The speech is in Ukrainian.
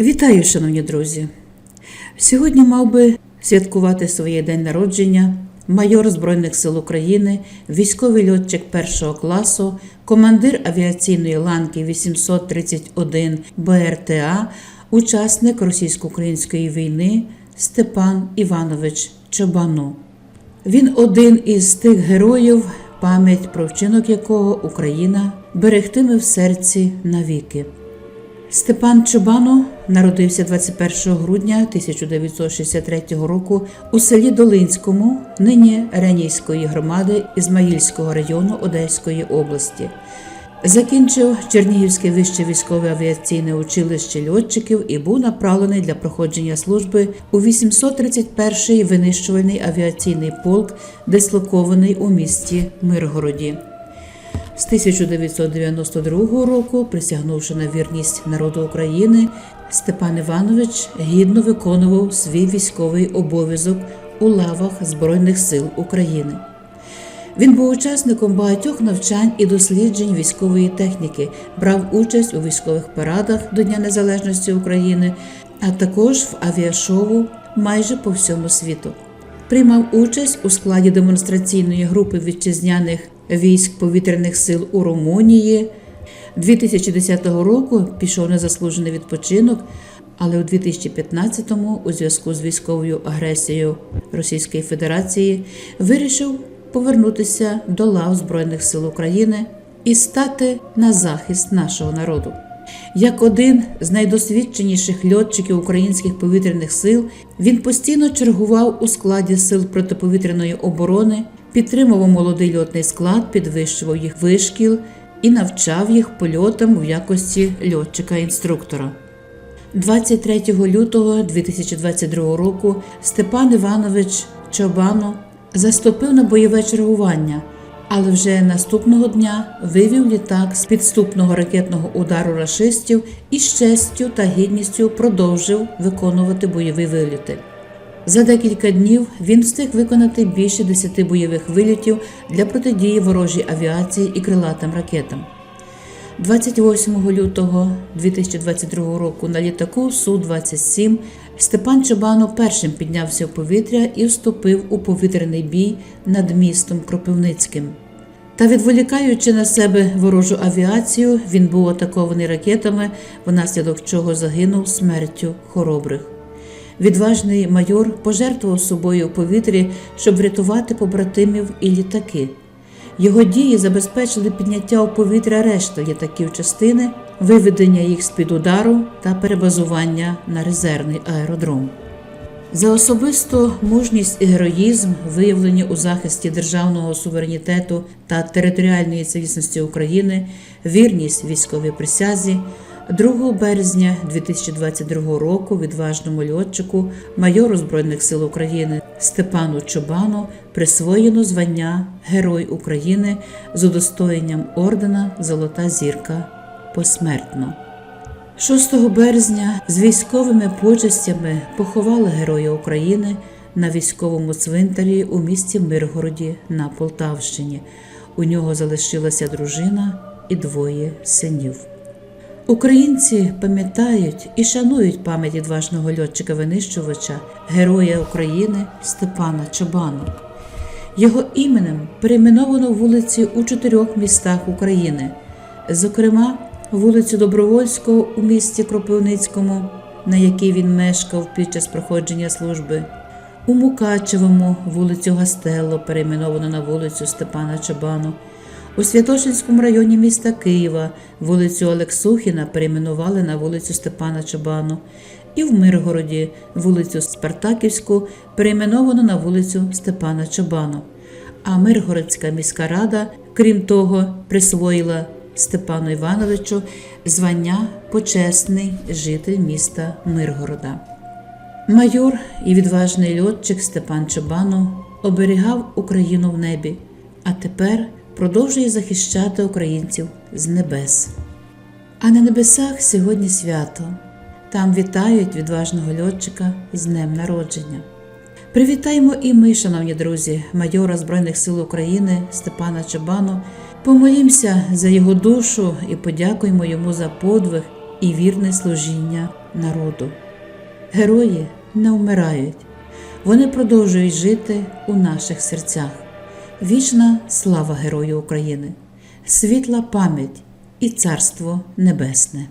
Вітаю, шановні друзі! Сьогодні мав би святкувати своє день народження майор Збройних сил України, військовий льотчик першого класу, командир авіаційної ланки 831 БРТА, учасник російсько-української війни Степан Іванович Чобану. Він один із тих героїв, пам'ять про вчинок якого Україна берегтиме в серці навіки. Степан Чобано народився 21 грудня 1963 року у селі Долинському, нині Ренійської громади Ізмаїльського району Одеської області. Закінчив Чернігівське вище військове авіаційне училище льотчиків і був направлений для проходження служби у 831-й винищувальний авіаційний полк, дислокований у місті Миргороді. З 1992 року, присягнувши на вірність народу України, Степан Іванович гідно виконував свій військовий обов'язок у лавах Збройних сил України. Він був учасником багатьох навчань і досліджень військової техніки, брав участь у військових парадах до Дня Незалежності України, а також в авіашоу майже по всьому світу. Приймав участь у складі демонстраційної групи вітчизняних військ повітряних сил у Румунії. 2010 року пішов на заслужений відпочинок, але у 2015-му, у зв'язку з військовою агресією Російської Федерації, вирішив повернутися до лав Збройних сил України і стати на захист нашого народу. Як один з найдосвідченіших льотчиків українських повітряних сил, він постійно чергував у складі сил протиповітряної оборони, підтримував молодий льотний склад, підвищував їх вишкіл і навчав їх польотам в якості льотчика-інструктора. 23 лютого 2022 року Степан Іванович Чобано заступив на бойове чергування, але вже наступного дня вивів літак з підступного ракетного удару рашистів і з честю та гідністю продовжив виконувати бойові виліти. За декілька днів він встиг виконати більше десяти бойових вилітів для протидії ворожій авіації і крилатим ракетам. 28 лютого 2022 року на літаку Су-27 Степан Чобано першим піднявся в повітря і вступив у повітряний бій над містом Кропивницьким. Та відволікаючи на себе ворожу авіацію, він був атакований ракетами, внаслідок чого загинув смертю хоробрих. Відважний майор пожертвував собою у повітрі, щоб врятувати побратимів і літаки. Його дії забезпечили підняття у повітря решти літаків частини, виведення їх з-під удару та перебазування на резервний аеродром. За особисту мужність і героїзм, виявлені у захисті державного суверенітету та територіальної цілісності України, вірність військовій присязі, 2 березня 2022 року відважному льотчику, майору Збройних сил України Степану Чобану присвоєно звання Герой України з удостоєнням ордена Золота зірка посмертно. 6 березня з військовими почестями поховали Героя України на військовому цвинтарі у місті Миргороді на Полтавщині. У нього залишилася дружина і двоє синів. Українці пам'ятають і шанують пам'ять відважного льотчика-винищувача, Героя України Степана Чобану. Його іменем перейменовано вулиці у чотирьох містах України, зокрема, вулицю Добровольського у місті Кропивницькому, на якій він мешкав під час проходження служби, у Мукачевому вулицю Гастелло перейменовано на вулицю Степана Чобану. У Святошинському районі міста Києва вулицю Олексухіна перейменували на вулицю Степана Чобану, і в Миргороді вулицю Спартаківську перейменовано на вулицю Степана Чобану. А Миргородська міська рада, крім того, присвоїла Степану Івановичу звання почесний житель міста Миргорода. Майор і відважний льотчик Степан Чобану оберігав Україну в небі, а тепер продовжує захищати українців з небес. А на небесах сьогодні свято. Там вітають відважного льотчика з днем народження. Привітаємо і ми, шановні друзі, майора Збройних сил України Степана Чабану. Помолімося за його душу і подякуємо йому за подвиг і вірне служіння народу. Герої не вмирають, вони продовжують жити у наших серцях. Вічна слава Герою України, світла пам'ять і Царство Небесне.